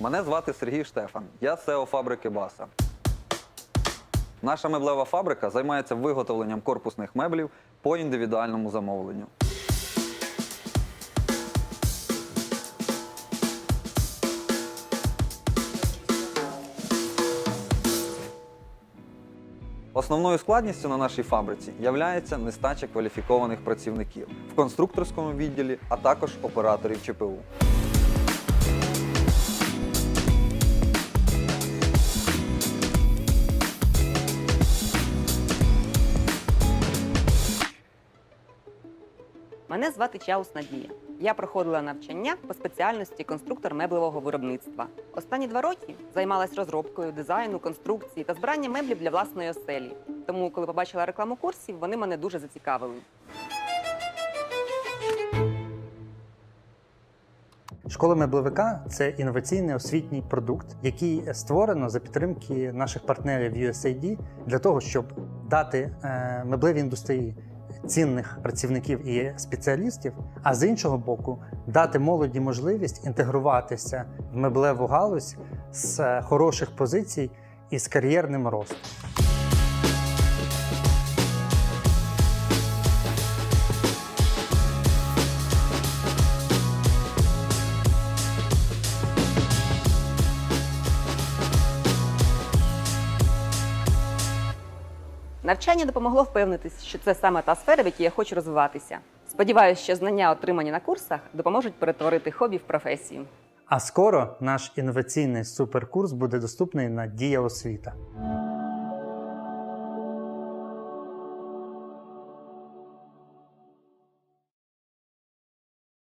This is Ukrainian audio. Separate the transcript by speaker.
Speaker 1: Мене звати Сергій Штефан. Я СЕО фабрики Баса. Наша меблева фабрика займається виготовленням корпусних меблів по індивідуальному замовленню. Основною складністю на нашій фабриці являється нестача кваліфікованих працівників в конструкторському відділі, а також операторів ЧПУ.
Speaker 2: Мене звати Чаус Надія. Я проходила навчання по спеціальності конструктор меблевого виробництва. Останні два роки займалась розробкою, дизайну, конструкції та збиранням меблів для власної оселі. Тому, коли побачила рекламу курсів, вони мене дуже зацікавили.
Speaker 3: Школа меблевика це інноваційний освітній продукт, який створено за підтримки наших партнерів USAID для того, щоб дати е, меблевій індустрії цінних працівників і спеціалістів, а з іншого боку, дати молоді можливість інтегруватися в меблеву галузь з е, хороших позицій і з кар'єрним ростом.
Speaker 2: Навчання допомогло впевнитись, що це саме та сфера, в якій я хочу розвиватися. Сподіваюся, що знання, отримані на курсах, допоможуть перетворити хобі в професію.
Speaker 3: А скоро наш інноваційний суперкурс буде доступний на Дія освіта.